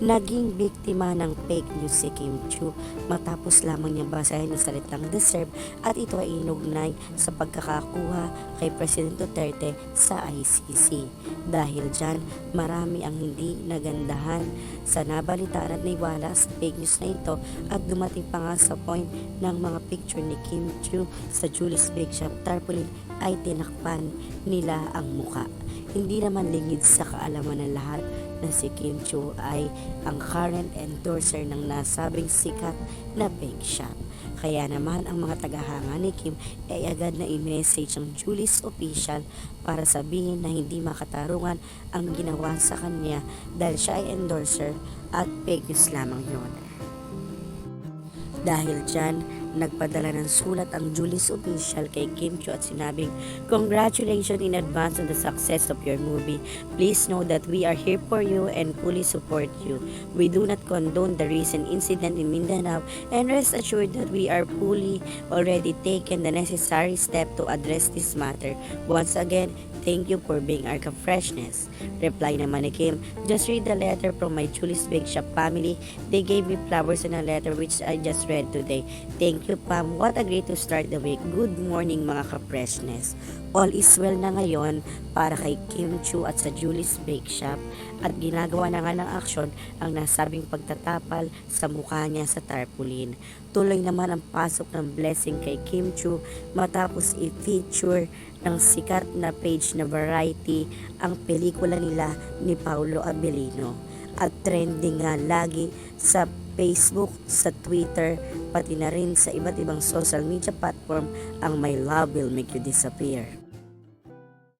Naging biktima ng fake news si Kim Chu matapos lamang niyang basahin ang salitang deserve at ito ay inugnay sa pagkakakuha kay President Duterte sa ICC. Dahil dyan, marami ang hindi nagandahan sa nabalitaan at naiwala sa fake news na ito at dumating pa nga sa point ng mga picture ni Kim Chu sa Julie's Bake Shop tarpaulin ay tinakpan nila ang muka. Hindi naman lingid sa kaalaman ng lahat na si Kim Chu ay ang current endorser ng nasabing sikat na bake shop. Kaya naman ang mga tagahanga ni Kim ay agad na i-message ang Julie's official para sabihin na hindi makatarungan ang ginawa sa kanya dahil siya ay endorser at fake lamang yun. Dahil dyan, nagpadala ng sulat ang Julie's official kay Kim Chu at sinabing, Congratulations in advance on the success of your movie. Please know that we are here for you and fully support you. We do not condone the recent incident in Mindanao and rest assured that we are fully already taken the necessary step to address this matter. Once again, Thank you for being our freshness. Reply naman ni Kim, just read the letter from my Julie's Bake Shop family. They gave me flowers in a letter which I just read today. Thank you, Pam. What a great to start the week. Good morning, mga ka-freshness. All is well na ngayon para kay Kim Chu at sa Julie's Bake Shop at ginagawa na nga ng aksyon ang nasabing pagtatapal sa mukha niya sa tarpaulin. Tuloy naman ang pasok ng blessing kay Kim Chu matapos i-feature ng sikat na page na variety ang pelikula nila ni Paulo Abelino at trending nga lagi sa Facebook, sa Twitter, pati na rin sa iba't ibang social media platform ang My Love Will Make You Disappear.